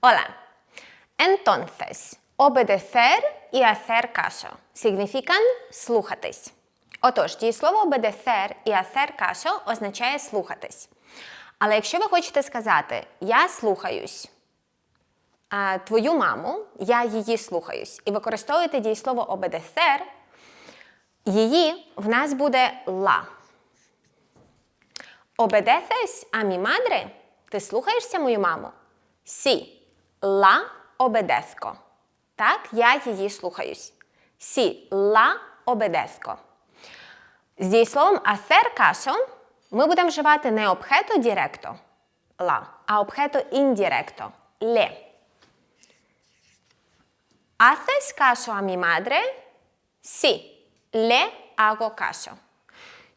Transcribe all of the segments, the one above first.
Hola. Entonces, obedecer y hacer caso significan слухатись. Отож, дієслово obedecer і hacer caso означає слухатись. Але якщо ви хочете сказати я слухаюсь твою маму, я її слухаюсь, і використовуєте дієслово obedecer, її в нас буде ла. Obedeces a mi madre? Ти слухаєшся мою маму? Сі. La obedezco. Так, я її слухаюсь. Сі. La obedezco. З дієсловом hacer caso ми будемо вживати не обхето directo, la, а обхето indirecto, le. ¿Haces caso a mi madre? Sí, le hago caso.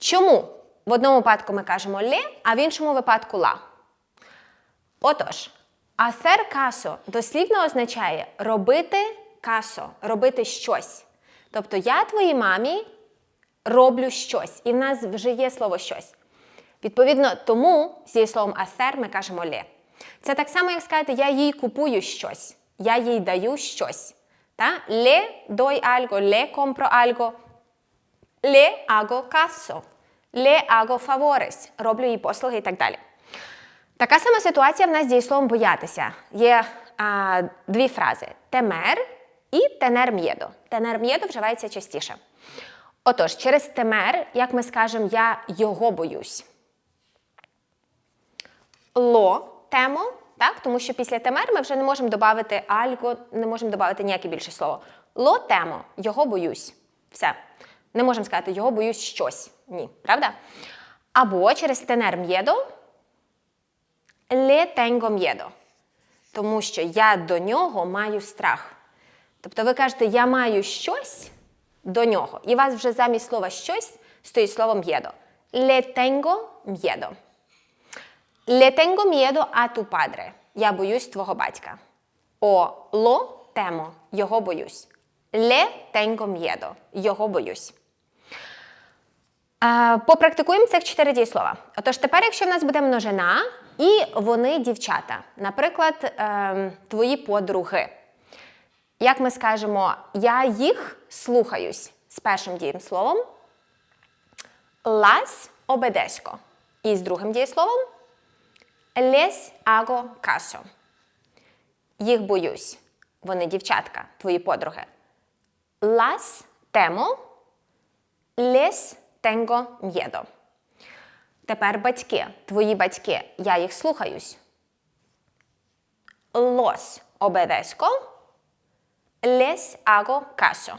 Чому? В одному випадку ми кажемо le, а в іншому випадку la. Отож, hacer caso дослівно означає робити касо, робити щось. Тобто я твоїй мамі роблю щось, і в нас вже є слово щось. Відповідно, тому зі словом hacer ми кажемо le. Це так само, як сказати, я їй купую щось, я їй даю щось. Та? Le doy algo, le compro algo, le hago caso, le hago favores, роблю їй послуги і так далі. Така сама ситуація в нас з дієсловом боятися. Є а, дві фрази: темер і тенер м'єдо. Тенер м'єдо вживається частіше. Отож, через темер, як ми скажемо, я його боюсь. Ло темо, так? тому що після темер ми вже не можемо додати альго, не можемо додати ніяке більше слово. Ло темо, його боюсь. Все. Не можемо сказати, його боюсь щось. Ні, правда? Або через тенер м'єдо le tengo miedo. Тому що я до нього маю страх. Тобто ви кажете, я маю щось до нього. І у вас вже замість слова щось стоїть слово miedo. Le tengo miedo. Le tengo miedo a tu padre. Я боюсь твого батька. О lo temo. Його боюсь. Le tengo miedo. Його боюсь. Е, Попрактикуємо цих чотири дієслова. Отож, тепер, якщо в нас буде множина, і вони дівчата, наприклад, е, твої подруги. Як ми скажемо, я їх слухаюсь з першим дієсловом las obedezco. І з другим дієсловом les hago caso. Їх боюсь. Вони дівчатка, твої подруги. Las temo, les tengo miedo. Тепер батьки, твої батьки, я їх слухаюсь. Los obedezco, les hago caso.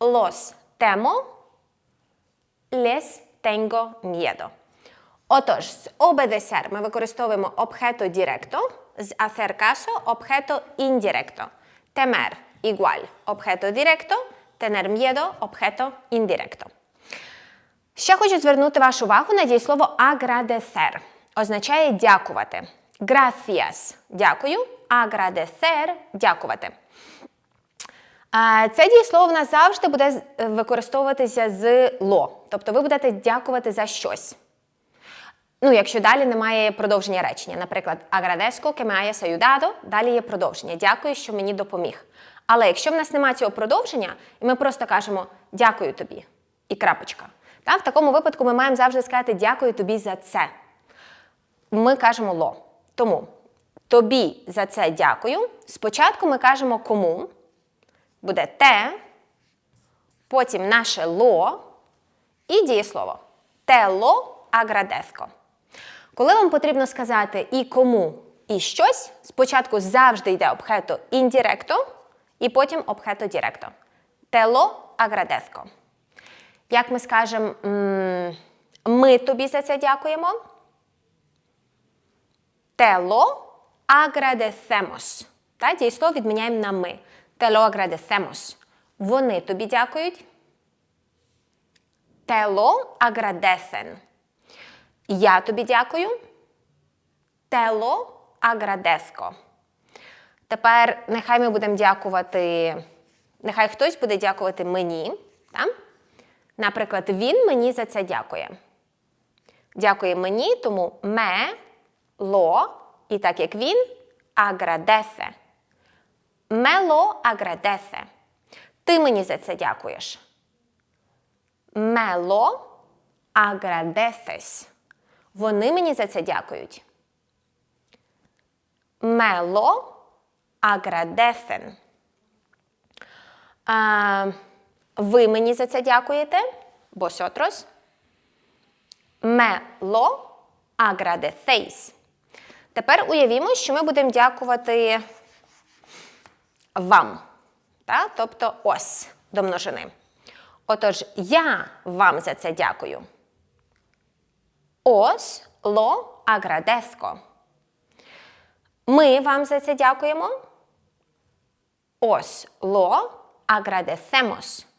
Los temo, les tengo miedo. Отож, з obedecer ми використовуємо objeto directo, з caso objeto indirecto. Temer igual objeto directo, tener miedo objeto indirecto. Ще хочу звернути вашу увагу на дієслово agradecer. Означає дякувати. Gracias – дякую, agradecer – дякувати. Це дієслово в нас завжди буде використовуватися з ло. Тобто ви будете дякувати за щось. Ну, якщо далі немає продовження речення. Наприклад, me hayas ayudado, далі є продовження. Дякую, що мені допоміг. Але якщо в нас немає цього продовження, і ми просто кажемо дякую тобі і крапочка. Та, в такому випадку ми маємо завжди сказати дякую тобі за це. Ми кажемо ло. Тому тобі за це дякую. Спочатку ми кажемо кому. Буде те, потім наше ло і дієслово. Те ло аградеско. Коли вам потрібно сказати і кому, і щось, спочатку завжди йде обхето індіректо, і потім обхето діректо. Тело аградеско. Як ми скажемо, ми тобі за це дякуємо. Тело agradecemos. Та, дієслово відміняємо на ми. Тело agradecemos. Вони тобі дякують. Тело agradecen. Я тобі дякую. Тело agradezco. Тепер нехай ми будемо дякувати, нехай хтось буде дякувати мені. Так? Наприклад, він мені за це дякує. Дякує мені, тому ме, ло, і так як він. Me lo agradece. Ти мені за це дякуєш. Lo agradeces. Вони мені за це дякують. Lo agradecen. А, ви мені за це дякуєте. Vosotros. Me lo agradecéis. Тепер уявімо, що ми будемо дякувати вам. Та? Тобто ось до множини. Отож, я вам за це дякую. Os lo agradezco. Ми вам за це дякуємо. Os lo agradecemos.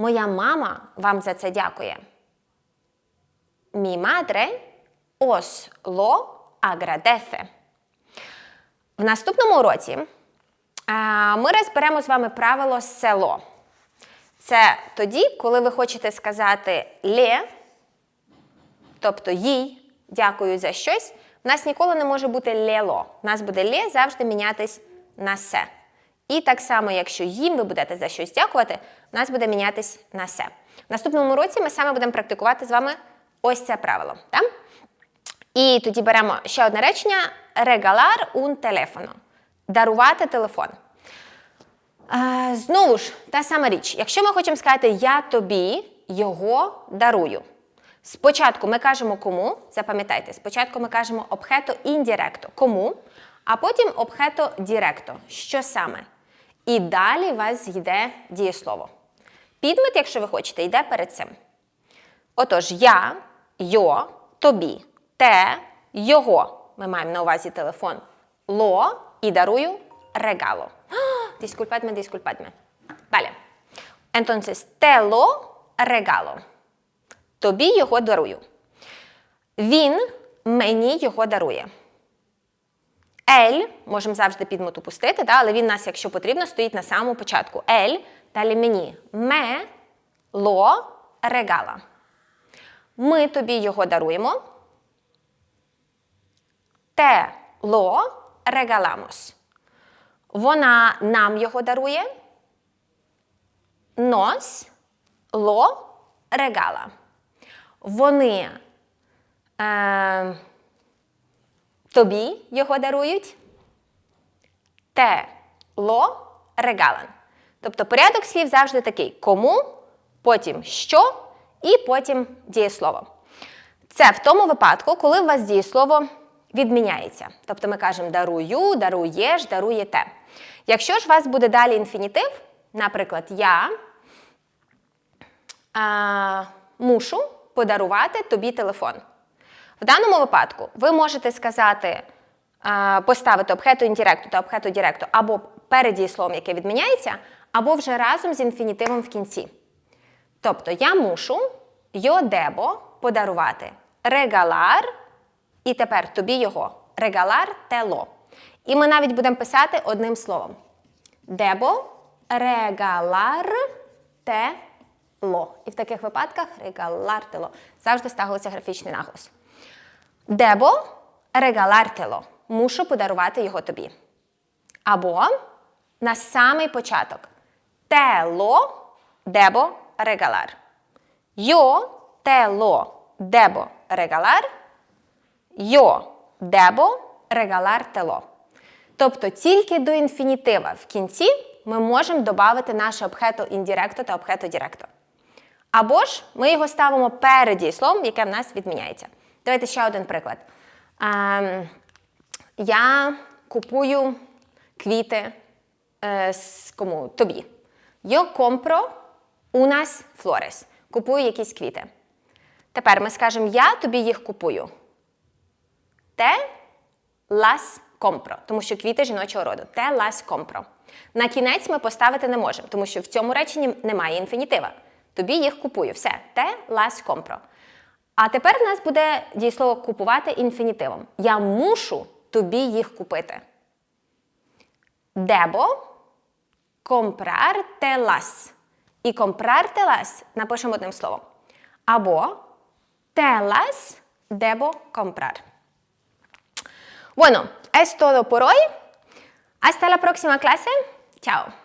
Моя мама вам за це дякує. Mi madre os lo agradece. В наступному уроці ми розберемо з вами правило село. Це тоді, коли ви хочете сказати лє, тобто їй, дякую за щось, в нас ніколи не може бути лєло. У нас буде лє завжди мінятись на се. І так само, якщо їм ви будете за щось дякувати, в нас буде мінятись на се. В наступному році ми саме будемо практикувати з вами ось це правило. Так? І тоді беремо ще одне речення: regalar un telefono. Дарувати телефон. Е, знову ж, та сама річ. Якщо ми хочемо сказати я тобі його дарую. Спочатку ми кажемо кому, запам'ятайте, спочатку ми кажемо обхето індіректо, кому, а потім обхето діректо, що саме. І далі у вас йде дієслово. Підмет, якщо ви хочете, йде перед цим. Отож, я, йо, тобі, те, його. Ми маємо на увазі телефон. Ло і дарую regalo. Disculpadme, disculpadme. Vale. Entonces, te lo regalo. Тобі його дарую. Він мені його дарує. Ель, можемо завжди підмет упустити, да? але він нас, якщо потрібно, стоїть на самому початку. Ель, далі мені. Ме ло регала. Ми тобі його даруємо. Те ло регаламос. Вона нам його дарує. Нос ло регала. Вони е, тобі його дарують. Те ло регалан. Тобто порядок слів завжди такий: кому, потім що і потім дієслово. Це в тому випадку, коли у вас дієслово відміняється. Тобто ми кажемо дарую, даруєш, даруєте. Якщо ж у вас буде далі інфінітив, наприклад, я а, мушу подарувати тобі телефон. В даному випадку ви можете сказати, поставити обхету інтіректу та обхету діректу або перед дієсловом, яке відміняється, або вже разом з інфінітивом в кінці. Тобто я мушу йо дебо подарувати регалар, і тепер тобі його регалар тело. І ми навіть будемо писати одним словом. Дебо регалар тело. І в таких випадках регалар тело. Завжди ставилося графічний наголос. Дебо регалар. Мушу подарувати його тобі. Або на самий початок. Тело дебо регалар. Йо тело дебо регалар. Йо дебо регалар тело. Тобто тільки до інфінітива в кінці ми можемо додати наше обхето індіректо та обхето діректо. Або ж ми його ставимо перед дієсловом, яке в нас відміняється. Давайте ще один приклад. Ем, я купую квіти е, з кому? Тобі. Yo compro unas flores. Купую якісь квіти. Тепер ми скажемо, я тобі їх купую. Те las compro, тому що квіти жіночого роду. Те las compro. На кінець ми поставити не можемо, тому що в цьому реченні немає інфінітива. Тобі їх купую. Все, те las compro. А тепер в нас буде дієслово купувати інфінітивом. Я мушу тобі їх купити. Дебо comprártelas. І comprártelas напишемо одним словом. Або te las debo comprar. Bueno, es todo por hoy. Hasta la próxima clase. Chao.